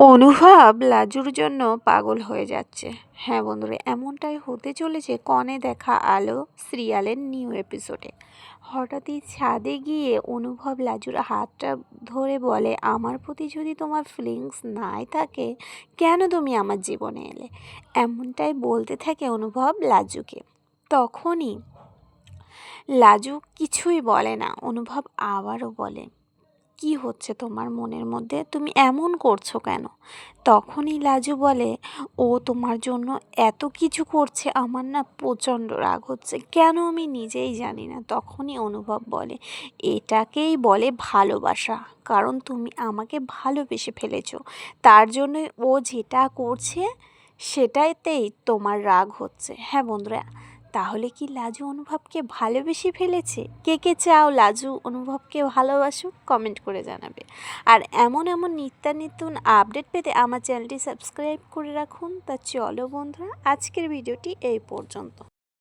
অনুভব লাজুর জন্য পাগল হয়ে যাচ্ছে। হ্যাঁ বন্ধুরা, এমনটাই হতে চলেছে কনে দেখা আলো সিরিয়ালের নিউ এপিসোডে। হঠাৎই ছাদে গিয়ে অনুভব লাজুর হাতটা ধরে বলে, আমার প্রতি যদি তোমার ফিলিংস নাই থাকে, কেন তুমি আমার জীবনে এলে? এমনটাই বলতে থাকে অনুভব লাজুকে। তখনই লাজু কিছুই বলে না, অনুভব আবারও বলে কি হচ্ছে তোমার মনের মধ্যে? তুমি এমন করছ কেন? তখনই লাজু বলে, ও তোমার জন্য এত কিছু করছে, আমার না প্রচণ্ড রাগ হচ্ছে। কেন আমি নিজেই জানি না। তখনই অনুভব বলে, এটাকেই বলে ভালোবাসা। কারণ তুমি আমাকে ভালোবেসে ফেলেছো। তার জন্য ও যেটা করছে সেটাইতেই তোমার রাগ হচ্ছে। হ্যাঁ বন্ধুরা তাহলে কি লাজু অনুভবকে ভালোবেসে ফেলেছে? কে কে চাও লাজু অনুভবকে ভালোবাসুক কমেন্ট করে জানাবে। আর এমন এমন নিত্যানিত্যন আপডেট পেতে আমার চ্যানেলটি সাবস্ক্রাইব করে রাখুন। তা চলো বন্ধুরা, আজকের ভিডিওটি এই পর্যন্ত।